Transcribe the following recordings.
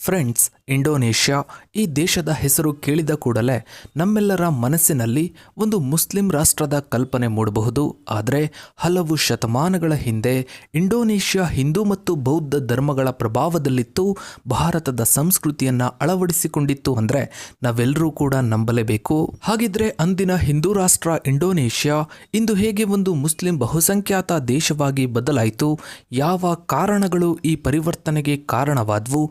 Friends, Indonesia ಈ ದೇಶದ ಹೆಸರು ಕೇಳಿದ ಕೂಡಲೇ ನಮ್ಮೆಲ್ಲರ ಮನಸ್ಸಿನಲ್ಲಿ ಒಂದು ಮುಸ್ಲಿಂ ರಾಷ್ಟ್ರದ ಕಲ್ಪನೆ ಮೂಡಬಹುದು. ಆದರೆ ಹಲವು ಶತಮಾನಗಳ ಹಿಂದೆ ಇಂಡೋನೇಷ್ಯಾ ಹಿಂದೂ ಮತ್ತು ಬೌದ್ಧ ಧರ್ಮಗಳ ಪ್ರಭಾವದಲ್ಲಿತ್ತು, ಭಾರತದ ಸಂಸ್ಕೃತಿಯನ್ನು ಅಳವಡಿಸಿಕೊಂಡಿತ್ತು ಅಂದರೆ ನಾವೆಲ್ಲರೂ ಕೂಡ ನಂಬಲೇಬೇಕು. ಹಾಗಿದ್ರೆ ಅಂದಿನ ಹಿಂದೂ ರಾಷ್ಟ್ರ ಇಂಡೋನೇಷ್ಯಾ ಇಂದು ಹೇಗೆ ಒಂದು ಮುಸ್ಲಿಂ ಬಹುಸಂಖ್ಯಾತ ದೇಶವಾಗಿ ಬದಲಾಯಿತು, ಯಾವ ಕಾರಣಗಳು ಈ ಪರಿವರ್ತನೆಗೆ ಕಾರಣವಾದವು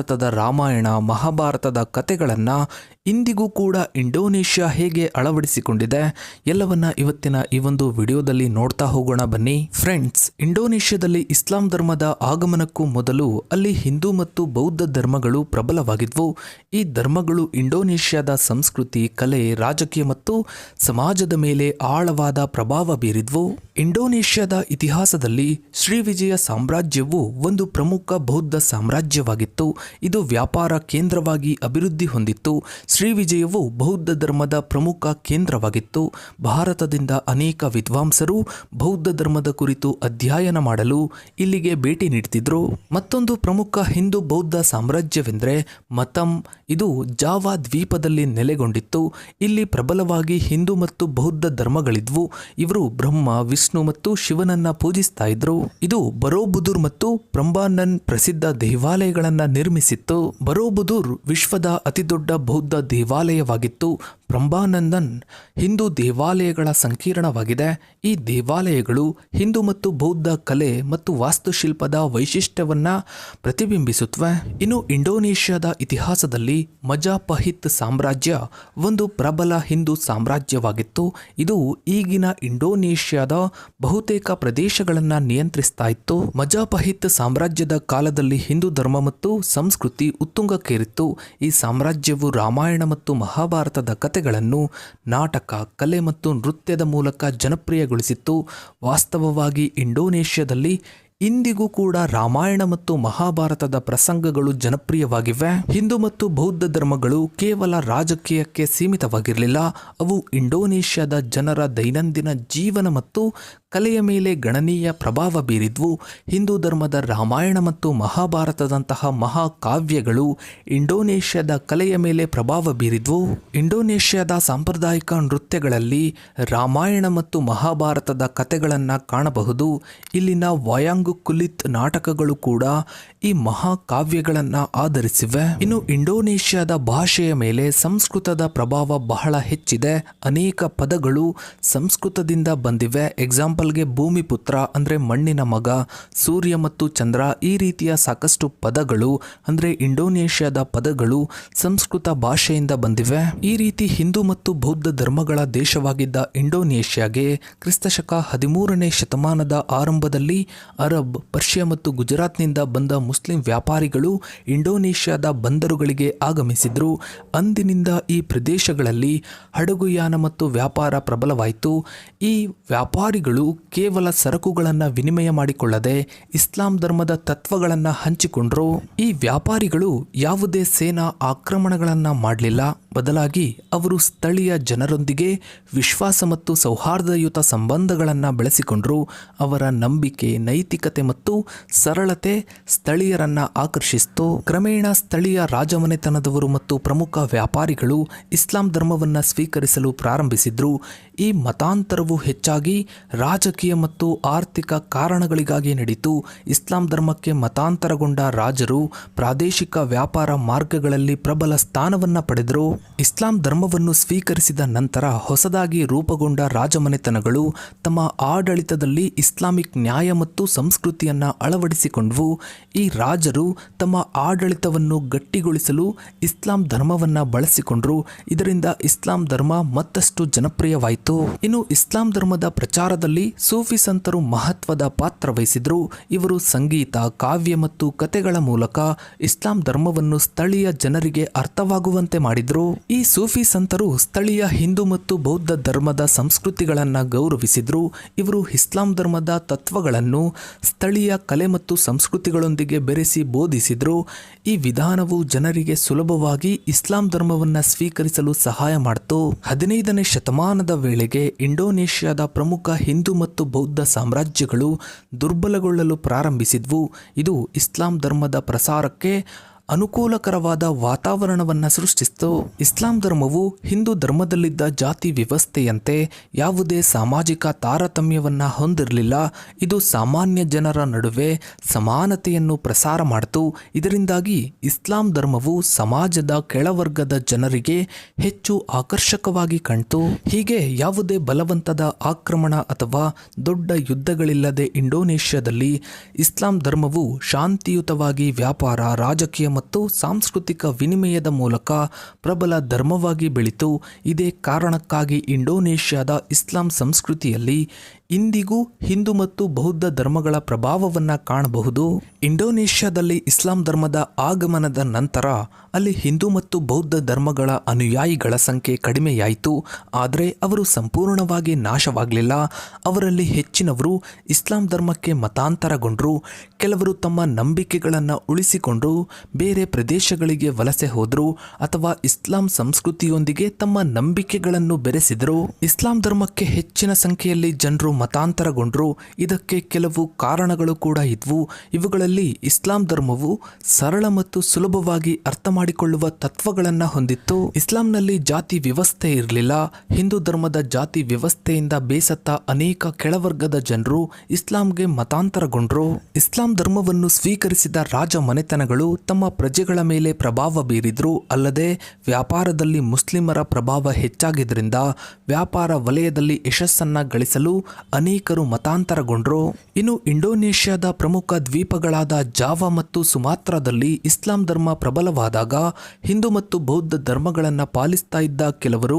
ಭಾರತದ ರಾಮಾಯಣ, ಮಹಾಭಾರತದ ಕತೆಗಳನ್ನು ಇಂದಿಗೂ ಕೂಡ ಇಂಡೋನೇಷ್ಯಾ ಹೇಗೆ ಅಳವಡಿಸಿಕೊಂಡಿದೆ, ಎಲ್ಲವನ್ನ ಇವತ್ತಿನ ಈ ಒಂದು ವಿಡಿಯೋದಲ್ಲಿ ನೋಡ್ತಾ ಹೋಗೋಣ ಬನ್ನಿ. ಫ್ರೆಂಡ್ಸ್ ಇಂಡೋನೇಷ್ಯಾದಲ್ಲಿ ಇಸ್ಲಾಂ ಧರ್ಮದ ಆಗಮನಕ್ಕೂ ಮೊದಲು ಅಲ್ಲಿ ಹಿಂದೂ ಮತ್ತು ಬೌದ್ಧ ಧರ್ಮಗಳು ಪ್ರಬಲವಾಗಿದ್ವು. ಈ ಧರ್ಮಗಳು ಇಂಡೋನೇಷ್ಯಾದ ಸಂಸ್ಕೃತಿ, ಕಲೆ, ರಾಜಕೀಯ ಮತ್ತು ಸಮಾಜದ ಮೇಲೆ ಆಳವಾದ ಪ್ರಭಾವ ಬೀರಿದ್ವು. ಇಂಡೋನೇಷ್ಯಾದ ಇತಿಹಾಸದಲ್ಲಿ ಶ್ರೀವಿಜಯ ಸಾಮ್ರಾಜ್ಯವು ಒಂದು ಪ್ರಮುಖ ಬೌದ್ಧ ಸಾಮ್ರಾಜ್ಯವಾಗಿತ್ತು. ಇದು ವ್ಯಾಪಾರ ಕೇಂದ್ರವಾಗಿ ಅಭಿವೃದ್ಧಿ ಹೊಂದಿತ್ತು. ಶ್ರೀವಿಜಯವು ಬೌದ್ಧ ಧರ್ಮದ ಪ್ರಮುಖ ಕೇಂದ್ರವಾಗಿತ್ತು. ಭಾರತದಿಂದ ಅನೇಕ ವಿದ್ವಾಂಸರು ಬೌದ್ಧ ಧರ್ಮದ ಕುರಿತು ಅಧ್ಯಯನ ಮಾಡಲು ಇಲ್ಲಿಗೆ ಭೇಟಿ ನೀಡುತ್ತಿದ್ದರು ಮತ್ತೊಂದು ಪ್ರಮುಖ ಹಿಂದೂ ಬೌದ್ಧ ಸಾಮ್ರಾಜ್ಯವೆಂದರೆ ಮತಂ. ಇದು ಜಾವಾ ದ್ವೀಪದಲ್ಲಿ ನೆಲೆಗೊಂಡಿತ್ತು. ಇಲ್ಲಿ ಪ್ರಬಲವಾಗಿ ಹಿಂದೂ ಮತ್ತು ಬೌದ್ಧ ಧರ್ಮಗಳಿದ್ವು. ಇವರು ಬ್ರಹ್ಮ, ವಿಷ್ಣು ಮತ್ತು ಶಿವನನ್ನ ಪೂಜಿಸ್ತಾ ಇದ್ರು. ಇದು ಬರೋಬುದುರ್ ಮತ್ತು ಪ್ರಂಬಾನನ್ ಪ್ರಸಿದ್ಧ ದೇವಾಲಯಗಳನ್ನ ನಿರ್ಮಿಸಿತ್ತು ಬರೋಬುದೂರ್ ವಿಶ್ವದ ಅತಿದೊಡ್ಡ ಬೌದ್ಧ ದೇವಾಲಯವಾಗಿತ್ತು. ಪ್ರಂಬಾನಂದನ್ ಹಿಂದೂ ದೇವಾಲಯಗಳ ಸಂಕೀರ್ಣವಾಗಿದೆ. ಈ ದೇವಾಲಯಗಳು ಹಿಂದೂ ಮತ್ತು ಬೌದ್ಧ ಕಲೆ ಮತ್ತು ವಾಸ್ತುಶಿಲ್ಪದ ವೈಶಿಷ್ಟ್ಯವನ್ನು ಪ್ರತಿಬಿಂಬಿಸುತ್ತವೆ ಇನ್ನು ಇಂಡೋನೇಷ್ಯಾದ ಇತಿಹಾಸದಲ್ಲಿ ಮಜಾಪಹಿತ್ ಸಾಮ್ರಾಜ್ಯ ಒಂದು ಪ್ರಬಲ ಹಿಂದೂ ಸಾಮ್ರಾಜ್ಯವಾಗಿತ್ತು. ಇದು ಈಗಿನ ಇಂಡೋನೇಷ್ಯಾದ ಬಹುತೇಕ ಪ್ರದೇಶಗಳನ್ನು ನಿಯಂತ್ರಿಸ್ತಾ ಇತ್ತು. ಮಜಾಪಹಿತ್ ಸಾಮ್ರಾಜ್ಯದ ಕಾಲದಲ್ಲಿ ಹಿಂದೂ ಧರ್ಮ ಮತ್ತು ಸಂಸ್ಕೃತಿ ಉತ್ತುಂಗಕ್ಕೇರಿತ್ತು. ಈ ಸಾಮ್ರಾಜ್ಯವು ರಾಮಾಯಣ ಮತ್ತು ಮಹಾಭಾರತದ ಕಥೆಗಳನ್ನು ನಾಟಕ, ಕಲೆ ಮತ್ತು ನೃತ್ಯದ ಮೂಲಕ ಜನಪ್ರಿಯಗೊಳಿಸಿತ್ತು. ವಾಸ್ತವವಾಗಿ ಇಂಡೋನೇಷ್ಯಾದಲ್ಲಿ ಇಂದಿಗೂ ಕೂಡ ರಾಮಾಯಣ ಮತ್ತು ಮಹಾಭಾರತದ ಪ್ರಸಂಗಗಳು ಜನಪ್ರಿಯವಾಗಿವೆ. ಹಿಂದೂ ಮತ್ತು ಬೌದ್ಧ ಧರ್ಮಗಳು ಕೇವಲ ರಾಜಕೀಯಕ್ಕೆ ಸೀಮಿತವಾಗಿರಲಿಲ್ಲ. ಅವು ಇಂಡೋನೇಷ್ಯಾದ ಜನರ ದೈನಂದಿನ ಜೀವನ ಮತ್ತು ಕಲೆಯ ಮೇಲೆ ಗಣನೀಯ ಪ್ರಭಾವ ಬೀರಿದ್ವು. ಹಿಂದೂ ಧರ್ಮದ ರಾಮಾಯಣ ಮತ್ತು ಮಹಾಭಾರತದಂತಹ ಮಹಾಕಾವ್ಯಗಳು ಇಂಡೋನೇಷ್ಯಾದ ಕಲೆಯ ಮೇಲೆ ಪ್ರಭಾವ ಬೀರಿದ್ವು. ಇಂಡೋನೇಷ್ಯಾದ ಸಾಂಪ್ರದಾಯಿಕ ನೃತ್ಯಗಳಲ್ಲಿ ರಾಮಾಯಣ ಮತ್ತು ಮಹಾಭಾರತದ ಕಥೆಗಳನ್ನು ಕಾಣಬಹುದು. ಇಲ್ಲಿನ ವಯಾಂಗು ಕುಲಿತ್ ನಾಟಕಗಳು ಕೂಡ ಈ ಮಹಾಕಾವ್ಯಗಳನ್ನು ಆಧರಿಸಿವೆ. ಇನ್ನು ಇಂಡೋನೇಷ್ಯಾದ ಭಾಷೆಯ ಮೇಲೆ ಸಂಸ್ಕೃತದ ಪ್ರಭಾವ ಬಹಳ ಹೆಚ್ಚಿದೆ. ಅನೇಕ ಪದಗಳು ಸಂಸ್ಕೃತದಿಂದ ಬಂದಿವೆ. ಎಕ್ಸಾಂಪಲ್ಗೆ ಭೂಮಿಪುತ್ರ ಅಂದರೆ ಮಣ್ಣಿನ ಮಗ, ಸೂರ್ಯ ಮತ್ತು ಚಂದ್ರ ಈ ರೀತಿಯ ಸಾಕಷ್ಟು ಪದಗಳು ಅಂದರೆ ಇಂಡೋನೇಷ್ಯಾದ ಪದಗಳು ಸಂಸ್ಕೃತ ಭಾಷೆಯಿಂದ ಬಂದಿವೆ. ಈ ರೀತಿ ಹಿಂದೂ ಮತ್ತು ಬೌದ್ಧ ಧರ್ಮಗಳ ದೇಶವಾಗಿದ್ದ ಇಂಡೋನೇಷ್ಯಾಗೆ ಕ್ರಿಸ್ತಶಕ ಹದಿಮೂರನೇ ಶತಮಾನದ ಆರಂಭದಲ್ಲಿ ಅರಬ್, ಪರ್ಷಿಯಾ ಮತ್ತು ಗುಜರಾತ್ನಿಂದ ಬಂದ ಮುಸ್ಲಿಂ ವ್ಯಾಪಾರಿಗಳು ಇಂಡೋನೇಷ್ಯಾದ ಬಂದರುಗಳಿಗೆ ಆಗಮಿಸಿದ್ರು. ಅಂದಿನಿಂದ ಈ ಪ್ರದೇಶಗಳಲ್ಲಿ ಹಡಗುಯಾನ ಮತ್ತು ವ್ಯಾಪಾರ ಪ್ರಬಲವಾಯಿತು. ಈ ವ್ಯಾಪಾರಿಗಳು ಕೇವಲ ಸರಕುಗಳನ್ನು ವಿನಿಮಯ ಮಾಡಿಕೊಳ್ಳದೆ ಇಸ್ಲಾಂ ಧರ್ಮದ ತತ್ವಗಳನ್ನು ಹಂಚಿಕೊಂಡ್ರು. ಈ ವ್ಯಾಪಾರಿಗಳು ಯಾವುದೇ ಸೇನಾ ಆಕ್ರಮಣಗಳನ್ನು ಮಾಡಲಿಲ್ಲ. ಬದಲಾಗಿ ಅವರು ಸ್ಥಳೀಯ ಜನರೊಂದಿಗೆ ವಿಶ್ವಾಸ ಮತ್ತು ಸೌಹಾರ್ದಯುತ ಸಂಬಂಧಗಳನ್ನು ಬೆಳೆಸಿಕೊಂಡರು. ಅವರ ನಂಬಿಕೆ, ನೈತಿಕತೆ ಮತ್ತು ಸರಳತೆ ಸ್ಥಳೀಯರನ್ನು ಆಕರ್ಷಿಸಿತು. ಕ್ರಮೇಣ ಸ್ಥಳೀಯ ರಾಜಮನೆತನದವರು ಮತ್ತು ಪ್ರಮುಖ ವ್ಯಾಪಾರಿಗಳು ಇಸ್ಲಾಂ ಧರ್ಮವನ್ನು ಸ್ವೀಕರಿಸಲು ಪ್ರಾರಂಭಿಸಿದ್ರು. ಈ ಮತಾಂತರವು ಹೆಚ್ಚಾಗಿ ರಾಜಕೀಯ ಮತ್ತು ಆರ್ಥಿಕ ಕಾರಣಗಳಿಗಾಗಿ ನಡೆಯಿತು ಇಸ್ಲಾಂ ಧರ್ಮಕ್ಕೆ ಮತಾಂತರಗೊಂಡ ರಾಜರು ಪ್ರಾದೇಶಿಕ ವ್ಯಾಪಾರ ಮಾರ್ಗಗಳಲ್ಲಿ ಪ್ರಬಲ ಸ್ಥಾನವನ್ನು ಪಡೆದರು. ಇಸ್ಲಾಂ ಧರ್ಮವನ್ನು ಸ್ವೀಕರಿಸಿದ ನಂತರ ಹೊಸದಾಗಿ ರೂಪುಗೊಂಡ ರಾಜಮನೆತನಗಳು ತಮ್ಮ ಆಡಳಿತದಲ್ಲಿ ಇಸ್ಲಾಮಿಕ್ ನ್ಯಾಯ ಮತ್ತು ಸಂಸ್ಕೃತಿಯನ್ನು ಅಳವಡಿಸಿಕೊಂಡವು. ಈ ರಾಜರು ತಮ್ಮ ಆಡಳಿತವನ್ನು ಗಟ್ಟಿಗೊಳಿಸಲು ಇಸ್ಲಾಂ ಧರ್ಮವನ್ನು ಬಳಸಿಕೊಂಡರು. ಇದರಿಂದ ಇಸ್ಲಾಂ ಧರ್ಮ ಮತ್ತಷ್ಟು ಜನಪ್ರಿಯವಾಯಿತು. ಇನ್ನು ಇಸ್ಲಾಂ ಧರ್ಮದ ಪ್ರಚಾರದಲ್ಲಿ ಸೂಫಿ ಸಂತರು ಮಹತ್ವದ ಪಾತ್ರ ವಹಿಸಿದ್ರು ಇವರು ಸಂಗೀತ, ಕಾವ್ಯ ಮತ್ತು ಕತೆಗಳ ಮೂಲಕ ಇಸ್ಲಾಂ ಧರ್ಮವನ್ನು ಸ್ಥಳೀಯ ಜನರಿಗೆ ಅರ್ಥವಾಗುವಂತೆ ಮಾಡಿದ್ರು. ಈ ಸೂಫಿ ಸಂತರು ಸ್ಥಳೀಯ ಹಿಂದೂ ಮತ್ತು ಬೌದ್ಧ ಧರ್ಮದ ಸಂಸ್ಕೃತಿಗಳನ್ನು ಗೌರವಿಸಿದ್ರು. ಇವರು ಇಸ್ಲಾಂ ಧರ್ಮದ ತತ್ವಗಳನ್ನು ಸ್ಥಳೀಯ ಕಲೆ ಮತ್ತು ಸಂಸ್ಕೃತಿಗಳೊಂದಿಗೆ ಬೆರೆಸಿ ಬೋಧಿಸಿದ್ರು. ಈ ವಿಧಾನವು ಜನರಿಗೆ ಸುಲಭವಾಗಿ ಇಸ್ಲಾಂ ಧರ್ಮವನ್ನು ಸ್ವೀಕರಿಸಲು ಸಹಾಯ ಮಾಡಿತು. ಹದಿನೈದನೇ ಶತಮಾನದ ವೇಳೆಗೆ ಇಂಡೋನೇಷ್ಯಾದ ಪ್ರಮುಖ ಹಿಂದೂ ಮತ್ತು ಬೌದ್ಧ ಸಾಮ್ರಾಜ್ಯಗಳು ದುರ್ಬಲಗೊಳ್ಳಲು ಪ್ರಾರಂಭಿಸಿದ್ವು. ಇದು ಇಸ್ಲಾಂ ಧರ್ಮದ ಪ್ರಸಾರಕ್ಕೆ ಅನುಕೂಲಕರವಾದ ವಾತಾವರಣವನ್ನು ಸೃಷ್ಟಿಸಿತು. ಇಸ್ಲಾಂ ಧರ್ಮವು ಹಿಂದೂ ಧರ್ಮದಲ್ಲಿದ್ದ ಜಾತಿ ವ್ಯವಸ್ಥೆಯಂತೆ ಯಾವುದೇ ಸಾಮಾಜಿಕ ತಾರತಮ್ಯವನ್ನು ಹೊಂದಿರಲಿಲ್ಲ. ಇದು ಸಾಮಾನ್ಯ ಜನರ ನಡುವೆ ಸಮಾನತೆಯನ್ನು ಪ್ರಸಾರ ಮಾಡಿತು. ಇದರಿಂದಾಗಿ ಇಸ್ಲಾಂ ಧರ್ಮವು ಸಮಾಜದ ಕೆಳವರ್ಗದ ಜನರಿಗೆ ಹೆಚ್ಚು ಆಕರ್ಷಕವಾಗಿ ಕಾಣ್ತು. ಹೀಗೆ ಯಾವುದೇ ಬಲವಂತದ ಆಕ್ರಮಣ ಅಥವಾ ದೊಡ್ಡ ಯುದ್ಧಗಳಿಲ್ಲದೆ ಇಂಡೋನೇಷ್ಯಾದಲ್ಲಿ ಇಸ್ಲಾಂ ಧರ್ಮವು ಶಾಂತಿಯುತವಾಗಿ ವ್ಯಾಪಾರ, ರಾಜಕೀಯ ಮತ್ತು ಸಾಂಸ್ಕೃತಿಕ ವಿನಿಮಯದ ಮೂಲಕ ಪ್ರಬಲ ಧರ್ಮವಾಗಿ ಬೆಳಿತು. ಇದೇ ಕಾರಣಕ್ಕಾಗಿ ಇಂಡೋನೇಷ್ಯಾದ ಇಸ್ಲಾಂ ಸಂಸ್ಕೃತಿಯಲ್ಲಿ ಇಂದಿಗೂ ಹಿಂದೂ ಮತ್ತು ಬೌದ್ಧ ಧರ್ಮಗಳ ಪ್ರಭಾವವನ್ನು ಕಾಣಬಹುದು. ಇಂಡೋನೇಷ್ಯಾದಲ್ಲಿ ಇಸ್ಲಾಂ ಧರ್ಮದ ಆಗಮನದ ನಂತರ ಅಲ್ಲಿ ಹಿಂದೂ ಮತ್ತು ಬೌದ್ಧ ಧರ್ಮಗಳ ಅನುಯಾಯಿಗಳ ಸಂಖ್ಯೆ ಕಡಿಮೆಯಾಯಿತು. ಆದರೆ ಅವರು ಸಂಪೂರ್ಣವಾಗಿ ನಾಶವಾಗಲಿಲ್ಲ. ಅವರಲ್ಲಿ ಹೆಚ್ಚಿನವರು ಇಸ್ಲಾಂ ಧರ್ಮಕ್ಕೆ ಮತಾಂತರಗೊಂಡರು. ಕೆಲವರು ತಮ್ಮ ನಂಬಿಕೆಗಳನ್ನು ಉಳಿಸಿಕೊಂಡು ಬೇರೆ ಪ್ರದೇಶಗಳಿಗೆ ವಲಸೆ ಹೋದರು ಅಥವಾ ಇಸ್ಲಾಂ ಸಂಸ್ಕೃತಿಯೊಂದಿಗೆ ತಮ್ಮ ನಂಬಿಕೆಗಳನ್ನು ಬೆರೆಸಿದರು. ಇಸ್ಲಾಂ ಧರ್ಮಕ್ಕೆ ಹೆಚ್ಚಿನ ಸಂಖ್ಯೆಯಲ್ಲಿ ಜನರು ಮತಾಂತರಗೊಂಡರು. ಇದಕ್ಕೆ ಕೆಲವು ಕಾರಣಗಳು ಕೂಡ ಇದ್ವು. ಇವುಗಳಲ್ಲಿ ಇಸ್ಲಾಂ ಧರ್ಮವು ಸರಳ ಮತ್ತು ಸುಲಭವಾಗಿ ಅರ್ಥ ಮಾಡಿಕೊಳ್ಳುವ ತತ್ವಗಳನ್ನು ಹೊಂದಿತ್ತು. ಇಸ್ಲಾಂನಲ್ಲಿ ಜಾತಿ ವ್ಯವಸ್ಥೆ ಇರಲಿಲ್ಲ. ಹಿಂದೂ ಧರ್ಮದ ಜಾತಿ ವ್ಯವಸ್ಥೆಯಿಂದ ಬೇಸತ್ತ ಅನೇಕ ಕೆಳವರ್ಗದ ಜನರು ಇಸ್ಲಾಂಗೆ ಮತಾಂತರಗೊಂಡರು. ಇಸ್ಲಾಂ ಧರ್ಮವನ್ನು ಸ್ವೀಕರಿಸಿದ ರಾಜ ಮನೆತನಗಳು ತಮ್ಮ ಪ್ರಜೆಗಳ ಮೇಲೆ ಪ್ರಭಾವ ಬೀರಿದ್ರು. ಅಲ್ಲದೆ ವ್ಯಾಪಾರದಲ್ಲಿ ಮುಸ್ಲಿಮರ ಪ್ರಭಾವ ಹೆಚ್ಚಾಗಿದ್ದರಿಂದ ವ್ಯಾಪಾರ ವಲಯದಲ್ಲಿ ಯಶಸ್ಸನ್ನ ಗಳಿಸಲು ಅನೇಕರು ಮತಾಂತರಗೊಂಡರು. ಇನ್ನು ಇಂಡೋನೇಷ್ಯಾದ ಪ್ರಮುಖ ದ್ವೀಪಗಳಾದ ಜಾವ ಮತ್ತು ಸುಮಾತ್ರಾದಲ್ಲಿ ಇಸ್ಲಾಂ ಧರ್ಮ ಪ್ರಬಲವಾದಾಗ ಹಿಂದೂ ಮತ್ತು ಬೌದ್ಧ ಧರ್ಮಗಳನ್ನು ಪಾಲಿಸ್ತಾ ಇದ್ದ ಕೆಲವರು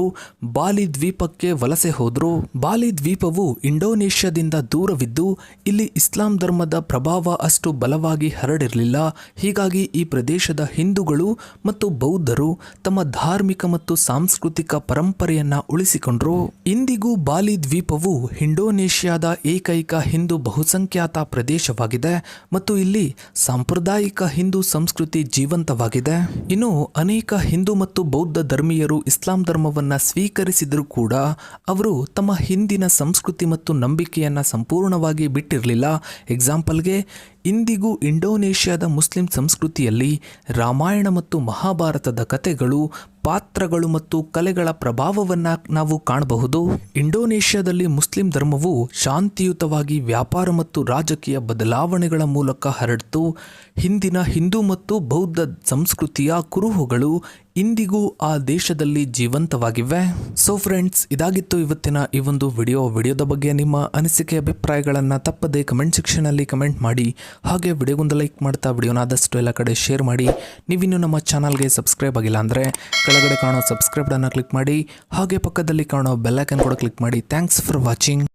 ಬಾಲಿ ದ್ವೀಪಕ್ಕೆ ವಲಸೆ ಹೋದರು. ಬಾಲಿ ದ್ವೀಪವು ಇಂಡೋನೇಷ್ಯಾದಿಂದ ದೂರವಿದ್ದು ಇಲ್ಲಿ ಇಸ್ಲಾಂ ಧರ್ಮದ ಪ್ರಭಾವ ಅಷ್ಟು ಬಲವಾಗಿ ಹರಡಿರಲಿಲ್ಲ. ಹೀಗಾಗಿ ಈ ಪ್ರದೇಶದ ಹಿಂದೂಗಳು ಮತ್ತು ಬೌದ್ಧರು ತಮ್ಮ ಧಾರ್ಮಿಕ ಮತ್ತು ಸಾಂಸ್ಕೃತಿಕ ಪರಂಪರೆಯನ್ನು ಉಳಿಸಿಕೊಂಡ್ರು. ಇಂದಿಗೂ ಬಾಲಿ ದ್ವೀಪವು ಇಂಡೋನೇಷ್ಯಾದ ಏಕೈಕ ಹಿಂದೂ ಬಹುಸಂಖ್ಯಾತ ಪ್ರದೇಶವಾಗಿದೆ ಮತ್ತು ಇಲ್ಲಿ ಸಾಂಪ್ರದಾಯಿಕ ಹಿಂದೂ ಸಂಸ್ಕೃತಿ ಜೀವಂತವಾಗಿದೆ. ಇನ್ನು ಅನೇಕ ಹಿಂದೂ ಮತ್ತು ಬೌದ್ಧ ಧರ್ಮೀಯರು ಇಸ್ಲಾಂ ಧರ್ಮವನ್ನು ಸ್ವೀಕರಿಸಿದರೂ ಕೂಡ ಅವರು ತಮ್ಮ ಹಿಂದಿನ ಸಂಸ್ಕೃತಿ ಮತ್ತು ನಂಬಿಕೆಯನ್ನು ಸಂಪೂರ್ಣವಾಗಿ ಬಿಟ್ಟಿರಲಿಲ್ಲ. ಎಕ್ಸಾಂಪಲ್ಗೆ ಇಂದಿಗೂ ಇಂಡೋನೇಷ್ಯಾದ ಮುಸ್ಲಿಂ ಸಂಸ್ಕೃತಿಯಲ್ಲಿ ರಾಮಾಯಣ ಮತ್ತು ಮಹಾಭಾರತದ ಕಥೆಗಳು, ಪಾತ್ರಗಳು ಮತ್ತು ಕಲೆಗಳ ಪ್ರಭಾವವನ್ನು ನಾವು ಕಾಣಬಹುದು. ಇಂಡೋನೇಷ್ಯಾದಲ್ಲಿ ಮುಸ್ಲಿಂ ಧರ್ಮವು ಶಾಂತಿಯುತವಾಗಿ ವ್ಯಾಪಾರ ಮತ್ತು ರಾಜಕೀಯ ಬದಲಾವಣೆಗಳ ಮೂಲಕ ಹರಡಿತು. ಹಿಂದಿನ ಹಿಂದೂ ಮತ್ತು ಬೌದ್ಧ ಸಂಸ್ಕೃತಿಯ ಕುರುಹುಗಳು ಇಂದಿಗೂ ಆ ದೇಶದಲ್ಲಿ ಜೀವಂತವಾಗಿವೆ. ಸೊ ಫ್ರೆಂಡ್ಸ್ ಇದಾಗಿತ್ತು ಇವತ್ತಿನ ಈ ಒಂದು ವಿಡಿಯೋ ವಿಡಿಯೋದ ಬಗ್ಗೆ ನಿಮ್ಮ ಅನಿಸಿಕೆ, ಅಭಿಪ್ರಾಯಗಳನ್ನು ತಪ್ಪದೆ ಕಮೆಂಟ್ ಸೆಕ್ಷನಲ್ಲಿ ಕಮೆಂಟ್ ಮಾಡಿ. ಹಾಗೆ ವಿಡಿಯೋಗೊಂದು ಲೈಕ್ ಮಾಡ್ತಾ ವಿಡಿಯೋನ ಆದಷ್ಟು ಎಲ್ಲ ಕಡೆ ಶೇರ್ ಮಾಡಿ. ನೀವಿನ್ನೂ ನಮ್ಮ ಚಾನಲ್ಗೆ ಸಬ್ಸ್ಕ್ರೈಬ್ ಆಗಿಲ್ಲ ಅಂದರೆ ಕೆಳಗಡೆ ಕಾಣೋ ಸಬ್ಸ್ಕ್ರೈಬ್ ಅನ್ನು ಕ್ಲಿಕ್ ಮಾಡಿ. ಹಾಗೆ ಪಕ್ಕದಲ್ಲಿ ಕಾಣೋ ಬೆಲ್ಲೈಕನ್ ಕೂಡ ಕ್ಲಿಕ್ ಮಾಡಿ. Thanks for watching